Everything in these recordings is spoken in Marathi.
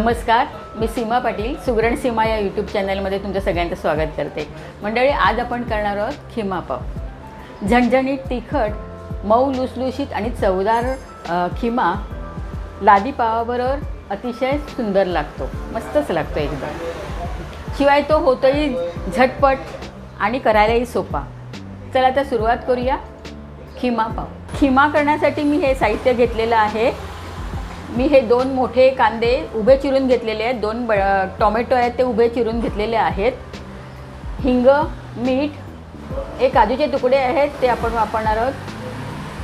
नमस्कार मी सीमा पाटील सुगरण सीमा या यूट्यूब चॅनलमध्ये तुमचं सगळ्यांचं स्वागत करते. मंडळी आज आपण करणार आहोत खिमा पाव. झणझणीत तिखट मऊ लुसलुशीत आणि चवदार खिमा लादी पावाबरोबर अतिशय सुंदर लागतो. मस्तच लागतो एकदम शिवाय तो होतोही झटपट आणि करायलाही सोपा. चला तर सुरुवात करूया खिमा पाव. खिमा करण्यासाठी मी हे साहित्य घेतलेलं आहे. मी हे दोन मोठे कांदे उभे चिरून घेतलेले आहेत. दोन ब टोमॅटो आहेत ते उभे चिरून घेतलेले आहेत. हिंग मीठ हे काजूचे तुकडे आहेत ते आपण वापरणार आहोत.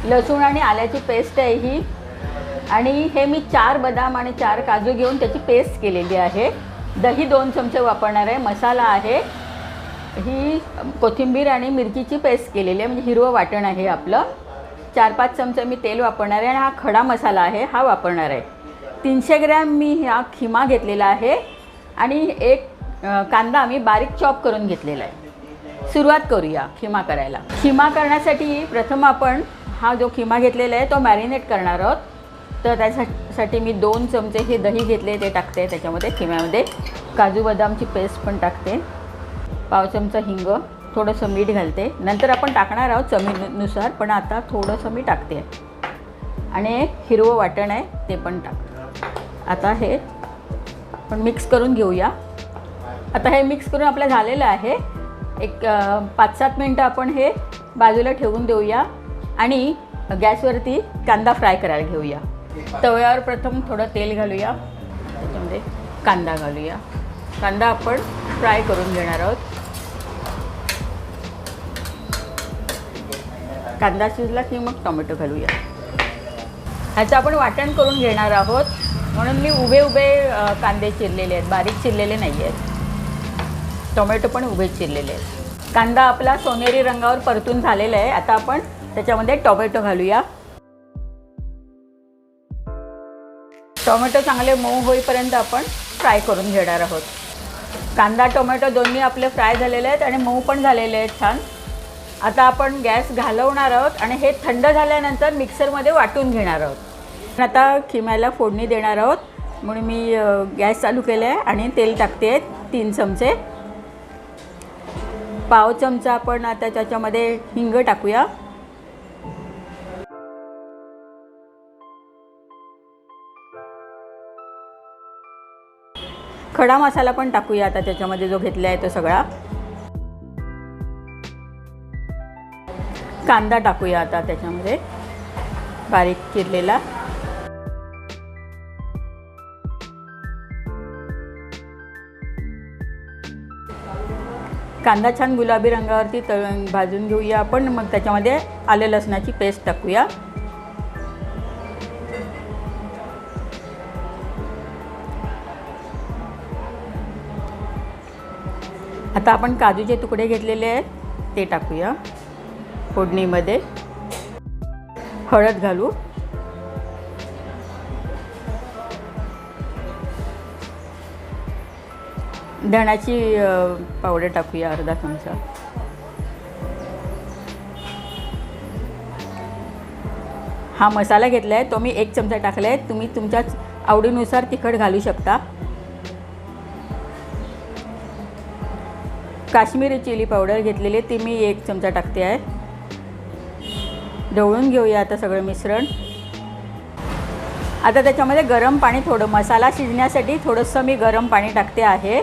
लसूण आणि आल्याची पेस्ट आहे ही. आणि हे मी चार बदाम आणि चार काजू घेऊन त्याची पेस्ट केलेली आहे. दही दोन चमचे वापरणार आहे. मसाला आहे. ही कोथिंबीर आणि मिरचीची पेस्ट केलेली आहे. म्हणजे हिरवं वाटण आहे आपलं. चार पाच चमचे मी तेल वापरणार आहे आणि हा खडा मसाला आहे हा वापरणार आहे. तीनशे ग्रॅम मी हा खिमा घेतलेला आहे आणि एक कांदा मी बारीक चॉप करून घेतलेला आहे. सुरुवात करूया खिमा करायला. खिमा करण्यासाठी प्रथम आपण हा जो खिमा घेतलेला आहे तो मॅरिनेट करणार आहोत. तर त्यासाठी मी दोन चमचे हे दही घेतले ते टाकते. त्याच्यामध्ये खिम्यामध्ये काजू बदामची पेस्ट पण टाकते. पाव चमचा हिंग. थोडंसं मीठ घालते. नंतर आपण टाकणार आहोत चवीनुसार पण आता थोडंसं मी टाकते. आणि एक हिरवं वाटण आहे ते पण टाकते. आता हे आपण मिक्स करून घेऊया. आता हे मिक्स करून आपलं झालेलं आहे. एक पाच सात मिनटं आपण हे बाजूला ठेवून देऊया. आणि गॅसवरती कांदा फ्राय करायला घेऊया. तव्यावर प्रथम थोडं तेल घालूया. त्याच्यामध्ये कांदा घालूया. कांदा आपण फ्राय करून घेणार आहोत. कांदा शिजला की मग टोमॅटो घालूया. ह्याचं आपण वाटण करून घेणार आहोत. म्हणून मी उभे उभे कांदे चिरलेले आहेत. बारीक चिरलेले नाही आहेत. टोमॅटो पण उभे चिरलेले आहेत. कांदा आपला सोनेरी रंगावर परतून झालेला आहे. आता आपण त्याच्यामध्ये टोमॅटो घालूया. टोमॅटो चांगले मऊ होईपर्यंत आपण फ्राय करून घेणार आहोत. कांदा टोमॅटो दोन्ही आपले फ्राय झालेले आहेत आणि मऊ पण झालेले आहेत छान. आता आपण गॅस घालवणार आहोत आणि हे थंड झाल्यानंतर मिक्सरमध्ये वाटून घेणार आहोत. आता खिम्याला फोडणी देणार आहोत. म्हणून मी गॅस चालू केलं आहे आणि तेल टाकते तीन चमचे. पाव चमचा आपण आता त्याच्यामध्ये हिंग टाकूया. खडा मसाला पण टाकूया आता त्याच्यामध्ये जो घेतला आहे तो सगळा. कांदा टाकूया आता त्याच्यामध्ये. बारीक चिरलेला. कांदा छान गुलाबी रंगावरती तळ भाजून घेऊया आपण. मग त्याच्यामध्ये आले लसणाची पेस्ट टाकूया. आता आपण काजूचे तुकडे घेतलेले आहेत ते टाकूया. फोडणीमध्ये हळद घालू. धण्याची पावडर टाकूया अर्धा चमचा. हा मसाला घेतला आहे तो मी एक चमचा टाकला आहे तुम्ही तुमच्या आवडीनुसार तिखट घालू शकता. काश्मीरी चिली पावडर घेतलेली आहे ती मी एक चमचा टाकते आहे. ढवळून घेऊया आता सगळं मिश्रण. आता त्याच्यामध्ये गरम पाणी थोडं मसाला शिजण्यासाठी थोडंसं मी गरम पाणी टाकते आहे.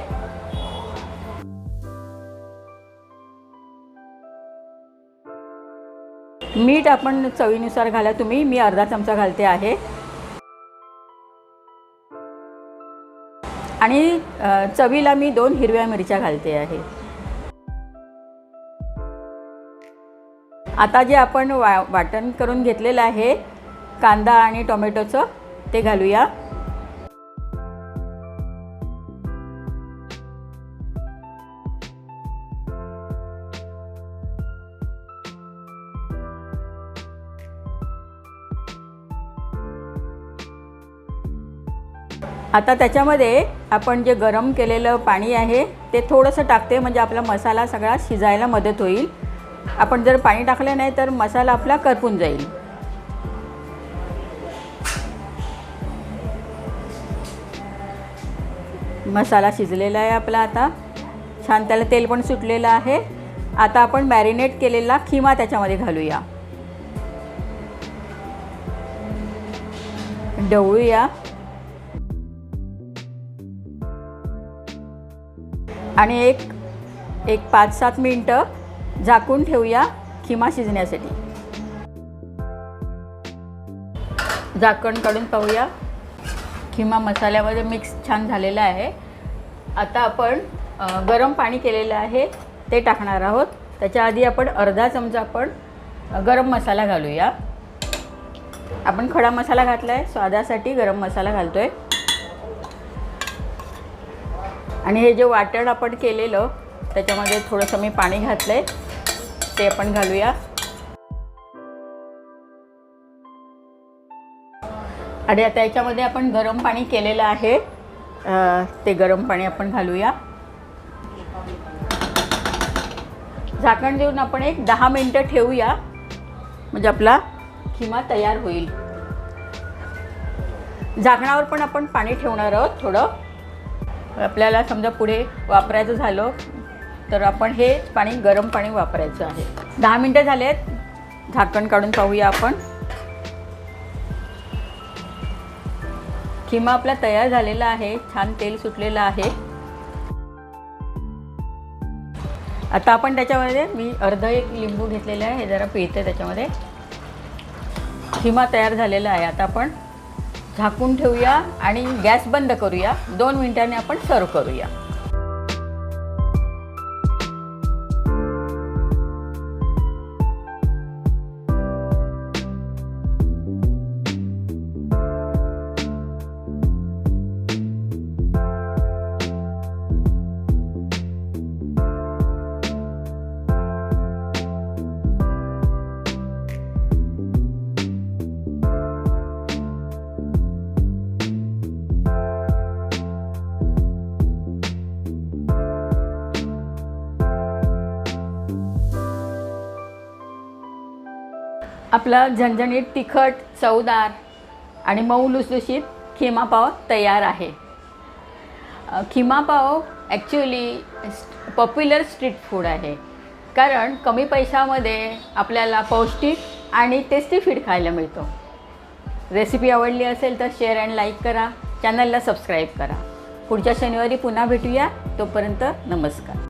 मीठ आपण चवीनुसार घाला तुम्ही मी अर्धा चमचा घालते आहे. आणि चवीला मी दोन हिरव्या मिरच्या घालते आहे. आता जे आपण वा वाटण करून घेतलेलं आहे कांदा आणि टोमॅटोचं ते घालूया. आता त्याच्यामध्ये आपण जे गरम केलेलं पाणी आहे ते थोडंसं टाकते म्हणजे आपला मसाला सगळा शिजायला मदत होईल. आपण जर पाणी टाकलं नाही तर मसाला आपला करपून जाईल. मसाला शिजलेला आहे आपला आता. छान त्याला तेल पण सुटलेलं आहे. आता आपण मॅरिनेट केलेला खिमा त्याच्यामध्ये घालूया. ढवळूया आणि एक एक पाच सात मिनटं झाकून ठेवूया खिमा शिजण्यासाठी. झाकण काढून पाहूया. खिमा मसाल्यामध्ये मिक्स छान झालेला आहे. आता आपण गरम पाणी केलेलं आहे ते टाकणार आहोत. त्याच्या आधी आपण अर्धा चमचा आपण गरम मसाला घालूया. आपण खडा मसाला घातला आहे स्वादासाठी गरम मसाला घालतो आहे आणि हे जे वाटण आपण केलेलं त्याच्यामध्ये थोडंसं मी पाणी घातलं आहे ते आपण घालूया. आणि आता याच्यामध्ये आपण गरम पाणी केलेलं आहे. ते गरम पाणी आपण घालूया. झाकण देऊन आपण एक दहा मिनटं ठेवूया. म्हणजे आपला खिमा तयार होईल. झाकणावर पण आपण पाणी ठेवणार आहोत थोडं. आपल्याला समजा पुढे वापरायचं झालं तर आपण हे पाणी गरम पाणी वापरायचं आहे. दहा मिनटं झाले आहेत झाकण काढून पाहूया आपण. खिमा आपला तयार झालेला आहे. छान तेल सुटलेलं आहे. आता आपण त्याच्यामध्ये मी अर्ध एक लिंबू घेतलेलं आहे. हे जरा पिळते त्याच्यामध्ये. खिमा तयार झालेला आहे. आता आपण झाकून ठेवूया आणि गॅस बंद करूया. दोन मिनिटांनी आपण सर्व करूया. आपला झणझणीत तिखट चवदार आणि मऊ लुसलुशीत खिमापाव तयार आहे. खिमापाव ॲक्च्युली पॉप्युलर स्ट्रीट फूड आहे. कारण कमी पैशामध्ये आपल्याला पौष्टिक आणि टेस्टी फीड खायला मिळतो. रेसिपी आवडली असेल तर शेअर अँड लाईक करा. चॅनलला सबस्क्राईब करा. पुढच्या शनिवारी पुन्हा भेटूया. तोपर्यंत नमस्कार.